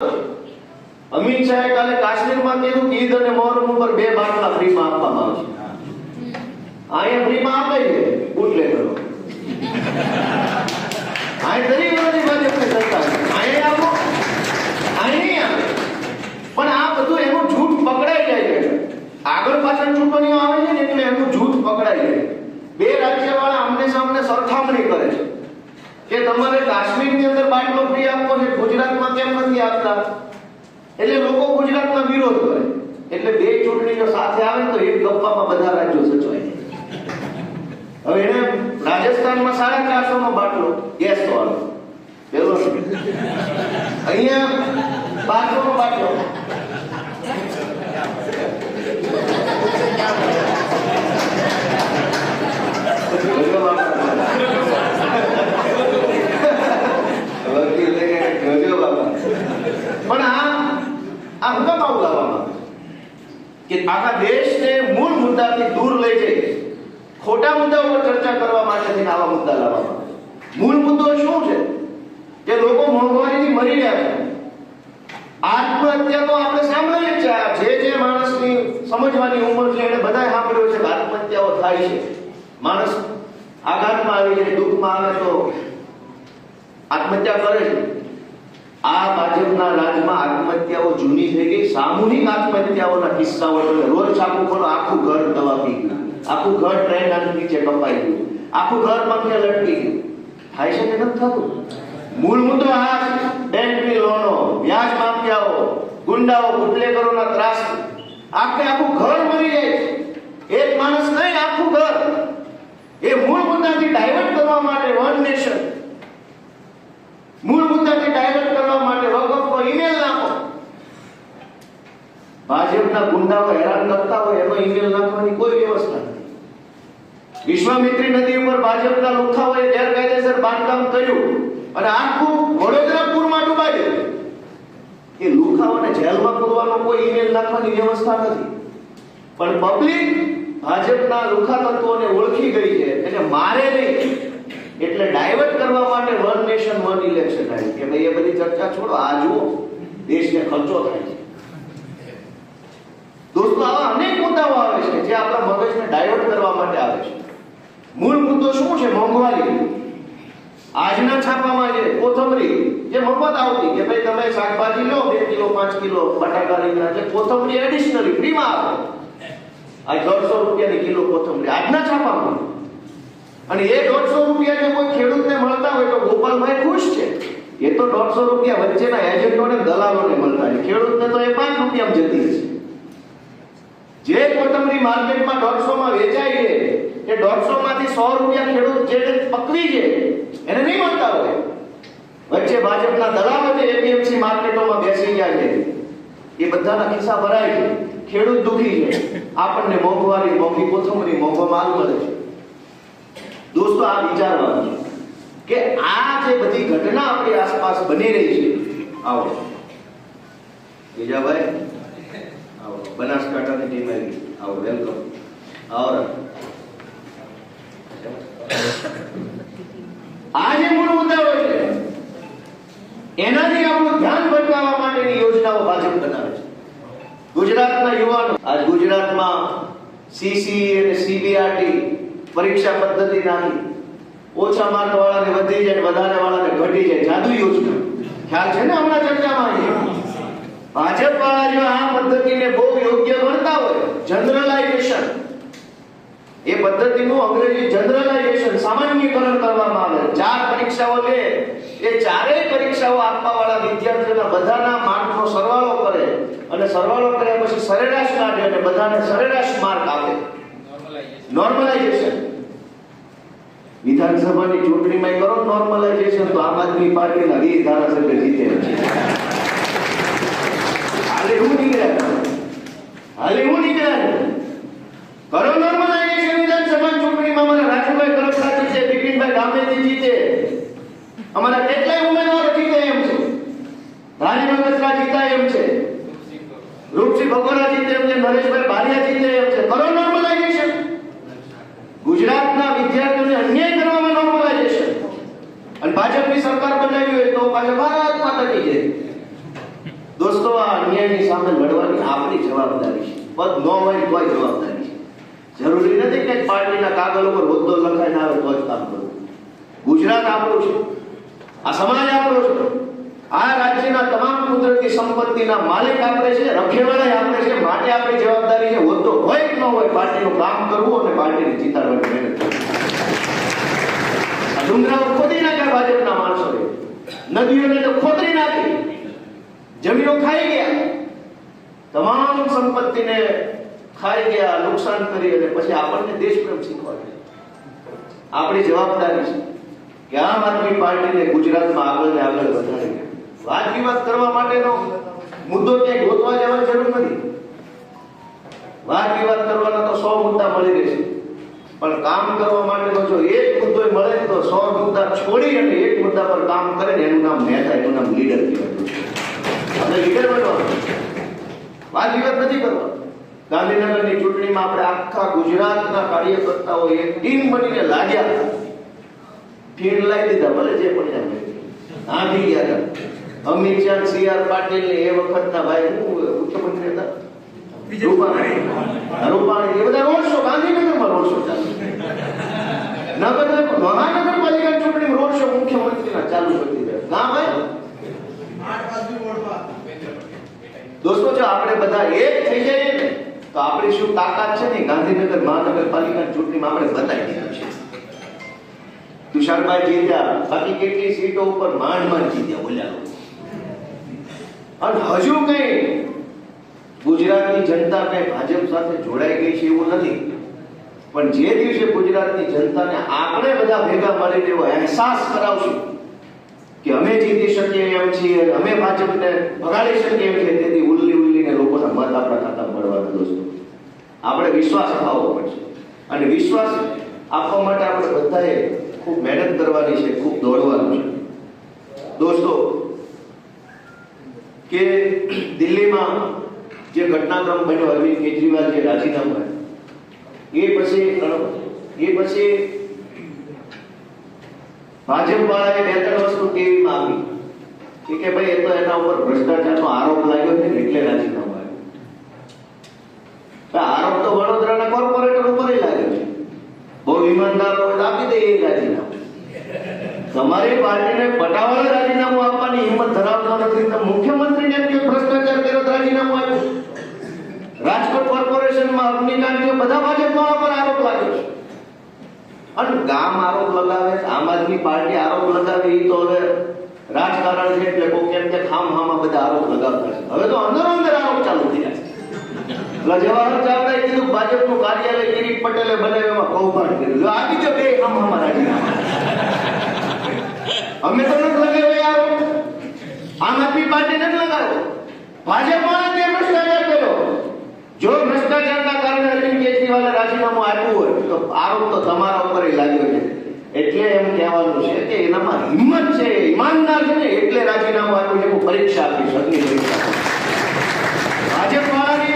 અમિત શાહે કાલે કાશ્મીરમાં કીધું કે ઈદ અને મોહરમ ઉપર બે બાટલા ફ્રીમાં આપવામાં આવશે અહીંયા ફ્રીમાં આપે છે? દરેક ભાજપની સરકાર અહીં નહીં આપે. પણ આ બધું એનું જૂઠ પકડાઈ જાય છે. આગળ પાછળ ચૂંટણીઓ આવે છે ને એટલે એનું જૂઠ પકડાઈ જાય બે રાજ્યવાળા આમને સામને સરખામણી કરે છે. કે તમારે કાશ્મીરની અંદર બાટલો ફ્રી આપવો છે, ગુજરાતમાં કેમ નથી આપતા? એટલે લોકો ગુજરાતમાં વિરોધ કરે. એટલે બે ચૂંટણીઓ સાથે આવે તો એક ગપ્પામાં બધા રાજ્યો સચવાય. હવે એને રાજસ્થાનમાં સાડા ચારસો નો બાટલો, ગેસ વાળો પેલો અહીંયા બારસો નો બાટલો વકીલ લઈને જોજો બાપા પણ આ આવે છે? કે આખા દેશને મૂળ મુદ્દાથી દૂર લઈ જઈ ખોટા મુદ્દા ઉપર ચર્ચા કરવા માટે થઈને આવા મુદ્દા લાવવામાં આવે મૂળ મુદ્દો શું છે? કે લોકો મોંઘવારીથી મરી રહ્યા છે. આત્મહત્યા તો આપણે સાંભળીએ જ જે જે માણસની સમજવાની ઉંમર છે, એને બધાએ સાંભળ્યું છે આત્મહત્યાઓ થાય છે. માણસ આઘાતમાં આવી જાય, દુઃખમાં આવે તો આત્મહત્યા કરે છે. આ ભાજપના રાજમાં આત્મહત્યાઓ જૂની થઈ ગઈ. સામૂહિક આત્મહત્યાઓના કિસ્સાઓ તમે રોજ છાપું ખોલો, આખું ઘર દવા પી ગયું આખું ઘર ટ્રેન નીચે કપાઈ ગયું. આખું ઘર પંખે લટકી ગયું. થાય છે કે નથી થતું? મૂળ મુદ્દો આ. બેંકની લોનો, વ્યાજ માફિયાઓ, ગુંડાઓ, બુટલેગરોના ત્રાસ. આખે આખું ઘર મરી જાય છે. એક માણસ નહીં, આખું ઘર. એ મૂળ મુદ્દાથી ડાયવર્ટ કરવા માટે વન નેશન મૂળ મુદ્દાથી ડાયવર્ટ કરવા માટે વકફનો ઈમેલ નાખો. ભાજપના ગુંડાઓ હેરાન કરતા હોય એનો ઈમેલ નાખવાની કોઈ વ્યવસ્થા નથી. વિશ્વામિત્રી નદી ઉપર ભાજપના લુખાઓએ ગેરકાયદેસર બાંધકામ કર્યું અને આખું વડોદરા પૂરમાં ડૂબાઈ એ લુખાઓને જેલમાં પૂરવાનો કોઈ ઈમેલ નાખવાની વ્યવસ્થા નથી. પણ પબ્લિક ભાજપના લુખા તત્વોને ઓળખી ગઈ છે. એટલે મારે નહીં. એટલે ડાયવર્ટ કરવા માટે વન નેશન વન ઇલેક્શન આવી કે ભાઈ એ બધી ચર્ચા છોડો. આ જુઓ, દેશને ખર્ચો થાય છે. દોસ્તો, આવા અનેક મુદ્દાઓ આવે છે જે આપણા મગજને ડાયવર્ટ કરવા માટે આવે છે. મૂળ મુદ્દો શું છે? મોંઘવારી. આજના છાપામાં જે કોથમરી, જે મફત આવતી, કે ભાઈ તમે શાકભાજી લો, બે કિલો, પાંચ કિલો બટાકા રીંગણા જે કોથમરી એડિશનલી ફ્રીમાં આવે આ દોઢસો રૂપિયાની કિલો કોથમરી આજના છાપામાં. અને એ દોઢસો રૂપિયા જો કોઈ ખેડૂતને મળતા હોય તો ગોપાલભાઈ ખુશ છે. એ તો દોઢસો રૂપિયા વચ્ચેના એજન્ટોને દલાલોને મળતા હોય. ખેડૂતને તો એ પાંચ રૂપિયામાં જતી છે જે કોથમરી માર્કેટમાં દોઢસો માં વેચાય છે, એ દોઢસો માંથી સો રૂપિયા ખેડૂત જે પકવી છે, એને નહીં મળતા હોય. વચ્ચે ભાજપના દલાલો જે એપીએમસી માર્કેટોમાં બેસી ગયા છે. એ બધાના ખિસ્સા ભરાય છે. ખેડૂત દુખી છે. આપણને મોંઘવારી, મોંઘી કોથમરી, મોંઘો માલ મળે છે. દોસ્તો, આ વિચારવાનું કે આ જે બધી ઘટના આપણી આસપાસ બની રહી છે, આવો. બીજાભાઈ, આવો. બનાસકાંઠાની ટીમ આવી. આવો વેલકમ આવો આ જે મૂળ મુદ્દાઓ છે, એનાથી આપણું ધ્યાન ભટકાવવા માટેની યોજનાઓ ભાજપ બનાવે છે. ગુજરાતના યુવાનો આજ ગુજરાતમાં સીસી અને સીબીઆરટી પરીક્ષા પદ્ધતિ નાખી ઓછા માર્ક વાળાને વધી જાય વધારે વાળાને ઘટી જાય. જાદુ યોજના. ખ્યાલ છે ને હમણાં ચર્ચામાં ભાજપ વાળા જો આ પદ્ધતિને બહુ યોગ્ય ગણતા હોય, જનરલાઇઝેશન. એ પદ્ધતિનું અંગ્રેજી જનરલાઇઝેશન સામાન્યકરણ કરવામાં આવે. ચાર પરીક્ષાઓ લે. એ ચારેય પરીક્ષાઓ આપવા વાળા વિદ્યાર્થીઓના બધાના માર્કનો સરવાળો કરે અને સરવાળો કર્યા પછી સરેરાશ કાઢે અને બધાને સરેરાશ માર્ક આપે. નોર્મલાઇઝેશન વિધાનસભાની ચૂંટણીમાં કરો નોર્મલાઇઝેશન તો આમ આદમી પાર્ટીના વીસ ધારાસભ્ય જીતે છે. હાલે હું નીકળ્યા હાલે હું નીકળ્યા કરો નોર્મલાઇઝેશન વિધાનસભા ચૂંટણીમાં, અમારા રાજુભાઈ કરપડા જીતે, બિપિનભાઈ ગામેથી જીતે. અમારા કેટલાય ઉમેદવારો જીતે એમ છે? રાજેન્દ્ર બત્રા જીતા એમ છે? રૂપસિંહ ભગોરા જીતે એમ છે, નરેશભાઈ બારિયા જીતે એમ છે? કરો નોર્મલાઇઝેશન ગુજરાતના વિદ્યાર્થીઓને અન્યાય કરવામાં નોર્મલાઇઝેશન અને ભાજપની સરકાર બનાવી હોય તો પાછા ભારત માતા કી દોસ્તો, આ અન્યાયની સામે લડવાની આપણી જવાબદારી છે. પદ ન હોય તોય જવાબદારી છે. જરૂરી નથી કે પાર્ટીના કાગળ ઉપર હોદ્દો લખાઈને આવે તો જ કામ કરવું ગુજરાત આપણું છે. આ સમાજ આપણો છે. આ રાજ્યના તમામ કુદરતી સંપત્તિના માલિક આપણે છે રખેવાળા આપણે છે, માટે આપણી જવાબદારી છે. હોદ્દો હોય કે ન હોય પાર્ટીનું કામ કરવું અને પાર્ટીને જીતાડવાની મહેનત કરવી. ડુંગરા ડુંગરાઓ નાખ્યા ભાજપના માણસોએ નદીઓને તો ખોતરી નાખી. જમીનો ખાઈ ગયા. તમામ સંપત્તિને ખાઈ ગયા, નુકસાન કરી અને પછી આપણને દેશપ્રેમ શીખવાડે આપણી જવાબદારી છે કે આમ આદમી પાર્ટીને ગુજરાતમાં આગળ ને આગળ વધારે વાત વિવાદ કરવા માટેનો મુદ્દો ક્યાંય ગોતવા જવાની જરૂર નથી. વાત વિવાદ કરવાના તો સો મુદ્દા મળી રહેશે. પણ કામ કરવા માટેનો જો એક મુદ્દો મળે તો સો મુદ્દા છોડી અને એક મુદ્દા પર કામ કરે ને એનું નામ નેતા એનું નામ લીડર કહેવાય. આપણે લીડર બનવાનું. વાત નથી કરવા ગાંધીનગરની ચૂંટણીમાં આપણે આખા ગુજરાતના કાર્યકર્તાઓ એક ટીમ બનીને લાગ્યા. ફીણ લાવી દીધા, ભલે જે પણ આંધી ગયા હતા. અમિત શાહ, સી આર પાટીલ એ વખતના ભાઈ હું, મુખ્યમંત્રી હતા. રૂપાણી રૂપાણી એ બધા રોડ શો ગાંધીનગરમાં રોડ શો ચાલુ નગર મહાનગરપાલિકા ચૂંટણીમાં રોડ શો મુખ્યમંત્રીના ચાલુ કરી દીધા ના ભાઈ દોસ્તો જો આપણે બધા એક થઈ જઈએ ને તો આપણી શું તાકાત છે ને ગાંધીનગર મહાનગરપાલિકાની ચૂંટણીમાં આપણે બતાવી દીધું છે તુષારભાઈ જીત્યા બાકી કેટલી સીટો ઉપર માંડ માંડ જીત્યા બોલ્યા લોકો અને હજુ કઈ ગુજરાતની જનતા કઈ ભાજપ સાથે જોડાઈ ગઈ છે એવું નથી. પણ જે દિવસે ગુજરાતની જનતાને આપણે બધા ભેગા મળીને એવો અહેસાસ કરાવશું કે અમે જીતી શકીએ એમ છીએ અમે ભાજપને ભગાડી શકીએ એમ છીએ, તેથી ઉલ્લી ઉલ્લીને લોકોના મત આપણા ખાતા મળવાના દોસ્તો. આપણે વિશ્વાસ અપાવવો પડશે. અને વિશ્વાસ આપવા માટે આપણે બધાએ ખૂબ મહેનત કરવાની છે, ખૂબ દોડવાનું છે. દોસ્તો, કે દિલ્હીમાં જે ઘટનાક્રમ બન્યો અરવિંદ કેજરીવાલ જે રાજીનામું આપ્યું, એ પછી એ પછી ભાજપ વાળાએ બે ત્રણ વસ્તુ ટીવીમાં આપી કે કે ભાઈ એ તો એના ઉપર ભ્રષ્ટાચારનો આરોપ લાગ્યો છે ને એટલે રાજીનામું આવ્યું તો આરોપ તો વડોદરાના કોર્પોરેટર ઉપર લાગ્યો છે. બહુ ઈમાનદાર હોય તો આપી દે એ રાજીનામું. તમારી પાર્ટીને પટાવાળા રાજીનામું આપવાની હિંમત ધરાવતો નથી તો મુખ્યમંત્રીને એમ કે ભ્રષ્ટાચાર કર્યો તો રાજીનામું આપ્યું રાજકોટ થયો બધા ભાજપ વાળા પર આરોપ લાગે છે. અને ગામ આરોપ લગાવે આમ આદમી પાર્ટી આરોપ લગાવે એ તો હવે રાજકારણ છે એટલે કોઈ કેમ કે ખામ ખામાં બધા આરોપ લગાવતા છે. હવે તો અંદર અંદર આરોપ ચાલુ થયા છે. એટલે જવાહર ચાવડાએ કીધું ભાજપનું કાર્યાલય કિરીટ પટેલે બનાવ્યું કૌભાંડ કર્યું. આપી દો બે ખામ ખામાં રાજીનામા અમે તો નથી લગાવ્યો આરોપ. આમ આદમી પાર્ટી નથી લગાવ્યો. ભાજપ વાળા તે ભ્રષ્ટાચાર કર્યો જો ભ્રષ્ટાચારના કારણે અરવિંદ કેજરીવાલે રાજીનામું આપ્યું હોય તો આરોપ તો તમારા ઉપર લાગ્યો છે. એટલે એમ કહેવાનું છે કે એનામાં હિંમત છે, ઈમાનદાર છે ને એટલે રાજીનામું આપ્યું છે પરીક્ષા આપીશ, અગ્નિ પરીક્ષા ભાજપ વાળાની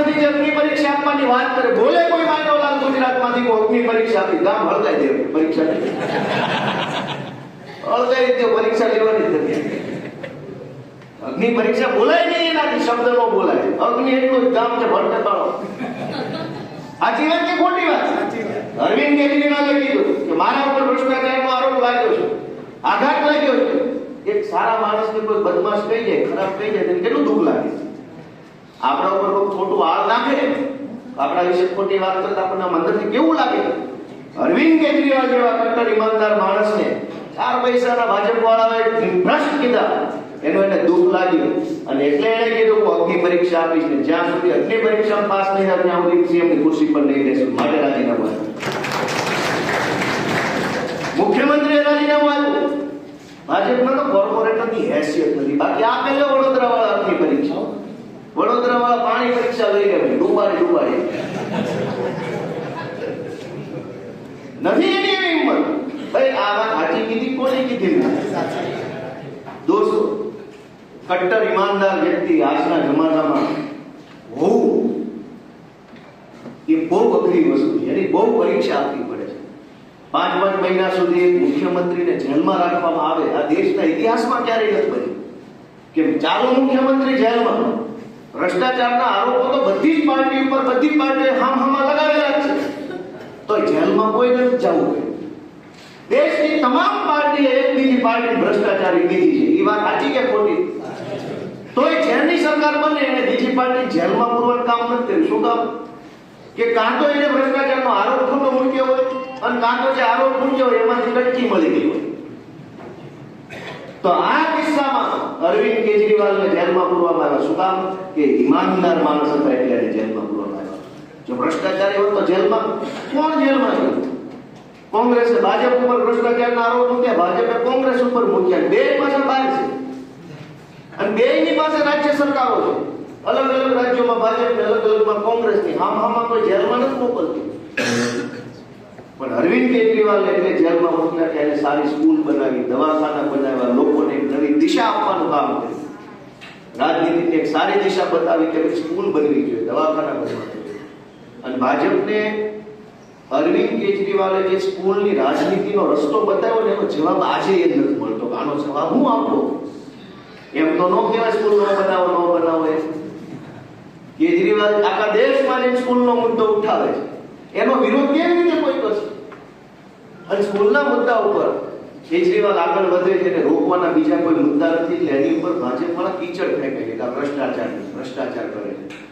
નથી અગ્નિ પરીક્ષા આપવાની વાત કરે. બોલે કોઈ માનવલાલ ગુજરાતમાંથી કોઈ અગ્નિ પરીક્ષા આપી ગામ હળગાઈ દે પરીક્ષા હળગાઈ દે, પરીક્ષા લેવાની નથી. અગ્નિ પરીક્ષા બોલાય નહીં એનાથી, શબ્દ નો બોલાય. અગ્નિ એટલું જ ગામ છે પાડો સાચી વાત કે ખોટી વાત? અરવિંદ કેજરીવાલે કીધું કે મારા ઉપર ભ્રષ્ટાચારનો આરોપ લાગ્યો છે. આઘાત લાગ્યો છે. એક સારા માણસને કોઈ બદમાશ કહી જાય ખરાબ કહી જાય તેને કેટલું દુઃખ લાગે આપણા ઉપર કોઈ ખોટું આળ નાખે? આપણા વિશે ખોટી વાત કરતા આપણને મંદિરથી કેવું લાગે? અરવિંદ કેજરીવાલ જેવા કટ્ટર ઈમાનદાર માણસને ચાર પૈસાના ભાજપ વાળાએ ભ્રષ્ટ કીધા. એનું એને દુઃખ લાગ્યું. અને એટલે એને કીધું હું અગ્નિ પરીક્ષા આપીશ ને જ્યાં સુધી અગ્નિ પરીક્ષા પાસ નહીં થાય ત્યાં સુધી સીએમની ખુરશી પર નહીં બેસું માટે રાજીનામું આપ્યું. મુખ્યમંત્રીએ રાજીનામું આપ્યું. ભાજપમાં તો કોર્પોરેટરની હેસિયત નથી. બાકી આ પહેલો વડોદરા વાળા અગ્નિ પરીક્ષા. વડોદરા વાળા પાણી પરીક્ષા લઈ ગયા ડૂબાડી ડૂબાડી. નથી એની એવી હિંમત. ભાઈ આ વાત હાચી કીધી, કોને કીધી? દોસ્તો કટ્ટર ઈમાનદાર વ્યક્તિ આજના જમાનામાં હોવું એ બહુ અઘરી વસ્તુ છે. એની બહુ પરીક્ષા આપવી પડે છે. પાંચ પાંચ મહિના સુધી એક મુખ્યમંત્રીને જેલમાં રાખવામાં આવે. આ દેશના ઇતિહાસમાં ક્યારેય નથી બન્યું. કે ચાલો મુખ્યમંત્રી જેલમાં. ભ્રષ્ટાચારના આરોપો તો બધી જ પાર્ટી ઉપર બધી જ પાર્ટીએ હામ હામા લગાવેલા છે. તો જેલમાં કોઈ નથી જવું. પડે દેશની તમામ પાર્ટીએ એક બીજી પાર્ટી ભ્રષ્ટાચારી દીધી છે. એ વાત સાચી કે ખોટી? તોય જેની સરકાર બને એને બીજી પાર્ટી જેલમાં પૂરવાનું કામ નથી કર્યું. શું કામ? કે કાં તો એને ભ્રષ્ટાચારનો આરોપ ખોટો મૂક્યો હોય અને કાં તો જે આરોપ મૂક્યો હોય એમાંથી કટકી મળી ગઈ હોય. તો આ કિસ્સામાં અરવિંદ કેજરીવાલને જેલમાં પૂરવામાં આવ્યા. શું કામ? કે ઈમાનદાર માણસ હતા એટલે જેલમાં પૂરવામાં આવ્યા. જો ભ્રષ્ટાચારી હોય તો જેલમાં કોણ જેલમાં ગયું? કોંગ્રેસે ભાજપ ઉપર ભ્રષ્ટાચારના આરોપ મૂક્યા, ભાજપે કોંગ્રેસ ઉપર મૂક્યા. બે પાછળ બહાર છે. અને બેયની પાસે રાજ્ય સરકારો છે. અલગ અલગ રાજ્યોમાં ભાજપ ને અલગ અલગમાં કોંગ્રેસની. હામ હામાં કોઈ જેલમાં નથી મોકલતી. પણ અરવિંદ કેજરીવાલ એટલે જેલમાં મોકલ્યા ત્યારે સારી સ્કૂલ બનાવી, દવાખાના બનાવ્યા, લોકોને એક નવી દિશા આપવાનું કામ કર્યું. રાજનીતિને એક સારી દિશા બતાવી કે સ્કૂલ બનવી જોઈએ, દવાખાના બનવા જોઈએ. અને ભાજપને અરવિંદ કેજરીવાલે જે સ્કૂલની રાજનીતિનો રસ્તો બતાવ્યો ને એનો જવાબ આજે એ નથી મળતો. આનો જવાબ હું આપો? એમ તો નો કહેવાય સ્કૂલ નો બનાવો નો બનાવો એ કેજરીવાલ આખા દેશમાં જે સ્કૂલનો મુદ્દો ઉઠાવે છે. એનો વિરોધ કેવી રીતે કોઈ કરશે? અને સ્કૂલના મુદ્દા ઉપર કેજરીવાલ આગળ વધે છે એને રોકવાના બીજા કોઈ મુદ્દા નથી એટલે એની ઉપર ભાજપવાળા કીચડ ફેંકે છે ભ્રષ્ટાચાર ભ્રષ્ટાચાર કરે છે.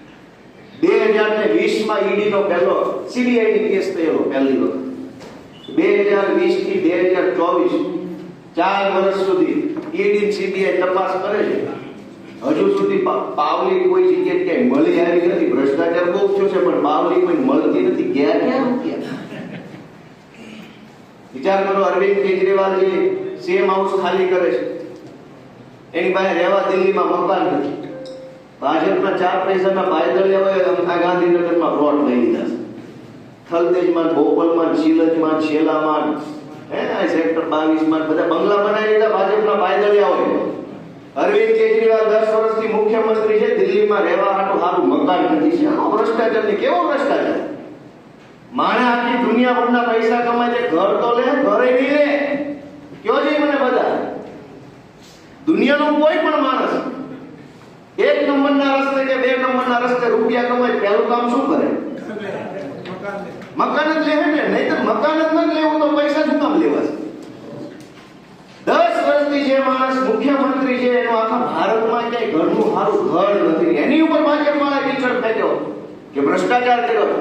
બે હજાર ને વીસમાં ઈડીનો પહેલો, સીબીઆઈની કેસ થયેલો પહેલી વખત. બે હજાર વીસથી બે હજાર ચોવીસ, ચાર વર્ષ સુધી ઈડી સીબીઆઈ તપાસ કરે છે. હજુ સુધી પાવલી કોઈ જગ્યાએ ક્યાંય મળી આવી નથી. ભ્રષ્ટાચાર બહુ થયો છે પણ પાવલી કોઈ મળતી નથી. ગયા ક્યાં? વિચાર કરો અરવિંદ કેજરીવાલ જે સીએમ હાઉસ ખાલી કરે છે. એની પાસે રહેવા દિલ્હીમાં મકાન નથી. ભાજપના ચાર પૈસાના પાયદળિયા હોય ગાંધીનગરમાં પ્લોટ લઈ લીધા છે થલતેજમાં બોપલમાં છેલામાં શેલામાં હે આ સેક્ટર 22 માં બધા બંગલા બનાવી લીધા ભાજપના પાયદળિયા હોય. અરવિંદ કેજરીવાલ દસ વર્ષથી મુખ્યમંત્રી છે દિલ્હીમાં રહેવા હાટું સારું મકાન નથી છે. આનો ભ્રષ્ટાચાર ને કેવો ભ્રષ્ટાચાર? માણે આખી દુનિયાભરના પૈસા કમાય છે ઘર તો લે ઘરે નહીં લે. કયો છે મને બધા દુનિયાનો કોઈ પણ માણસ એક નંબરના રસ્તે કે બે નંબરના રસ્તે રૂપિયા કમાય પહેલું કામ શું કરે? મકાન જ લે ને. નહીં તો મકાન જ નથી લેવું તો પૈસા શું કામ લેવા છે. દસ વર્ષથી જે માણસ મુખ્યમંત્રી છે, એનું આખા ભારતમાં ક્યાંય ઘરનું સારું ઘર નથી. એની ઉપર ભાજપ વાળા કીચડ ફેંક્યો કે ભ્રષ્ટાચાર કર્યો.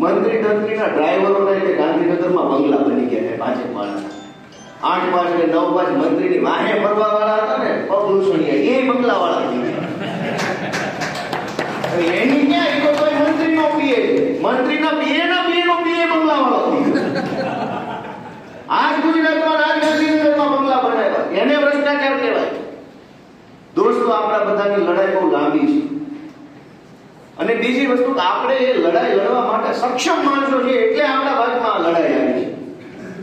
મંત્રી તંત્રીના ડ્રાઈવરોના રીતે ગાંધીનગરમાં બંગલા બની ગયા છે ભાજપ વાળા આઠ પાંચ ને નવ પાંચ મંત્રીની વાહે ફરવા વાળા હતા ને, પગ લૂસણીએ એ બંગલા વાળા થઈ ગયા એની ક્યાં કોઈ મંત્રીનો પીએ છે મંત્રીના પીએ ના પીએ નો પીએ બંગલા વાળો થઈ ગયો આજ ગુજરાતમાં રાજ ગાંધીનગરમાં બંગલા બનાવ્યા એને ભ્રષ્ટાચાર કહેવાય. દોસ્તો, આપણા બધાની લડાઈ બહુ લાંબી છે. અને બીજી વસ્તુ, આપણે એ લડાઈ લડવા માટે સક્ષમ માણસો છે એટલે આપણા ભાગમાં લડાઈ આવી છે.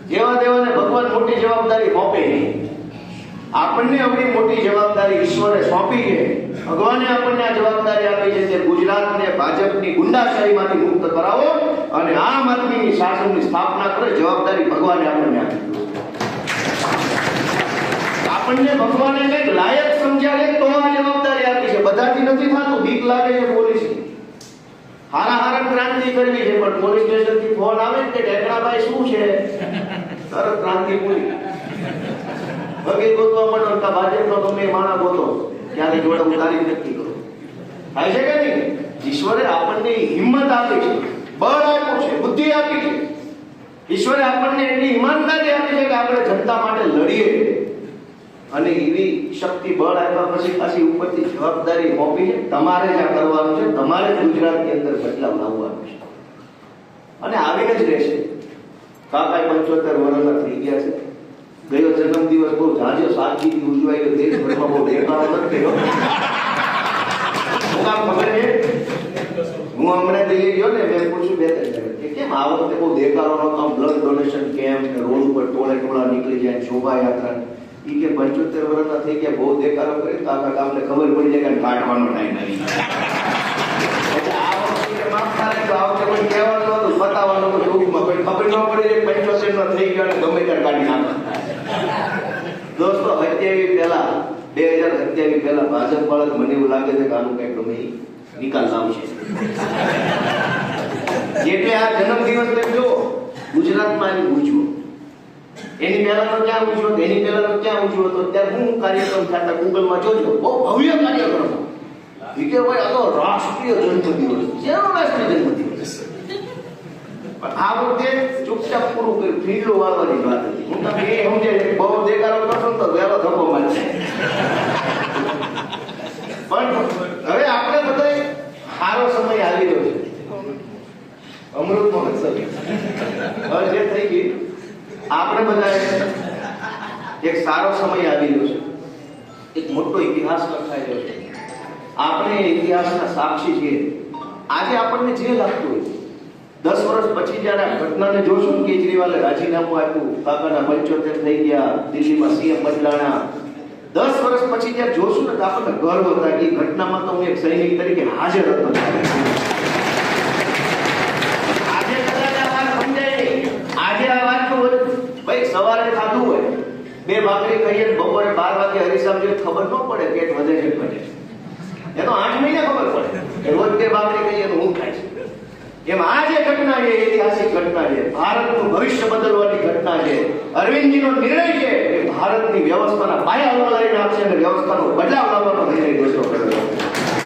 જેવા દેવાને ભગવાન મોટી જવાબદારી મોપે નહીં આપણને આપણી મોટી જવાબદારી ઈશ્વરે સોંપી છે. ભગવાને આપણને આ જવાબદારી આપી છે કે ગુજરાતને ભાજપની ગુંડાશાહીમાંથી મુક્ત કરાવો અને આમ આદમીની શાસનની સ્થાપના કરે, જવાબદારી ભગવાને આપણને આપી આપણને ભગવાને કંઈક લાયક સમજ્યા છે તો આ જવાબદારી આપી છે. બધાથી નથી થતું, બીક લાગે છે પોલીસ. હારા હારા ક્રાંતિ કરવી છે, પણ પોલીસ સ્ટેશનથી ફોન આવે કે ઢેકણાભાઈ શું છે? તરત ક્રાંતિ પૂરી. વગેરે ગોતવા માંડો તો ભાજપનો એ માણા ગોતો ક્યારે જોડે ઉતારી નક્કી કરો. થાય છે કે નહીં? ઈશ્વરે આપણને હિંમત આપી છે, બળ આપ્યું છે, બુદ્ધિ આપી છે. ઈશ્વરે આપણને એટલી ઈમાનદારી આપી છે કે આપણે જનતા માટે લડીએ. અને એવી શક્તિ બળ આપ્યા પછી પાછી ઉપરથી જવાબદારી મોકલી છે, તમારે જ આ કરવાનું છે, તમારે ગુજરાતની અંદર બદલાવ લાવવાનો છે. અને આવીને જ રહેશે. કાકા પંચોતેર વર્ષના થઈ ગયા છે. ગયો જન્મદિવસ બહુ જાજો સાદગીથી ઉજવાયો દેશભરમાં બહુ દેખાડો નથી થયો શું કામ ખબર છે હું હમણાં દિલ્હી ગયો ને મેં પૂછ્યું બે ત્રણ જણા કે કેમ આ વખતે બહુ દેખાડો નહોતો બ્લડ ડોનેશન કેમ્પ ને રોડ ઉપર ટોળે ટોળા નીકળી જાય શોભાયાત્રા ઈ કે પંચોતેર વર્ષના થઈ ગયા બહુ દેખાડો કરી તો આખા ગામને ખબર પડી જાય કે કાઢવાનો ટાઈમ આવી ગયો. એટલે આ વખતે કે માફ થાય તો આ વખતે કોઈ કહેવાનું નહોતું બતાવવાનું હતું ટૂંકમાં કોઈ ખબર ન પડી કે પંચોતેર નો થઈ ગયો અને ગમે ત્યારે કાઢી નાખો દોસ્તો અત્યાવી પહેલા, બે હજાર અત્યાવી પહેલા ભાજપ બાળક મને એવું લાગે છે કે આનું કંઈક તમે નિકાલ લાવશે. એટલે આ જન્મદિવસ તમે જુઓ, ગુજરાતમાં એની ઉજવો. એની પહેલાનો ક્યાં ઉજવો? એની પહેલાનો ક્યાં ઉજવો હતો ત્યારે હું કાર્યક્રમ થતા ગૂગલમાં જોજો, બહુ ભવ્ય કાર્યક્રમ. ઈ ભાઈ આ તો રાષ્ટ્રીય જન્મદિવસ કેવો રાષ્ટ્રીય જન્મદિવસ પણ આ વખતે ચૂપચાપ પૂરું કર્યું. ફીંડલો વાળવાની વાત હતી. હું તમને એ સમજે બહુ દેખાડો કરશો તો વહેલો ધક્કો મારશે. પણ હવે આપણે બધા સારો સમય આવી રહ્યો છે. અમૃત મહોત્સવ જે થઈ ગઈ આપણે બધા એક સારો સમય આવી રહ્યો છે. એક મોટો ઇતિહાસ રહ્યો છે. આપણે ઇતિહાસના સાક્ષી છીએ. આજે આપણને જે લાગતું દસ વર્ષ પછી જ્યારે આ ઘટનાને જોશું કેજરીવાલે રાજીનામું આપ્યું, કાકાના પંચોતેર થઈ ગયા, દિલ્હીમાં સીએમ બદલાણા. દસ વર્ષ પછી જ્યારે જોશું ને તો આપણને ગર્વ થાય કે ઘટનામાં તો હું એક સૈનિક તરીકે હાજર હતો. આજે આ વાત સમજાય આજે આ વાત ભાઈ સવારે ખાધું હોય. બે ભાખરી ખાઈએ ને બપોરે બાર વાગે હરીસાબ જોઈએ ખબર ન પડે પેટ વધે છે ઘટે. એ તો આઠ મહિને ખબર પડે રોજ બે ભાખરી ખાઈએ હું ખાઈશ. એમ આ જે ઘટના છે ઐતિહાસિક ઘટના છે, ભારતનું ભવિષ્ય બદલવાની ઘટના છે, અરવિંદજીનો નિર્ણય છે એ ભારતની વ્યવસ્થાના પાયા હલવાઈને આપશે અને વ્યવસ્થાનો બદલાવ લાવવાનો નિર્ણય દેશો કર્યો.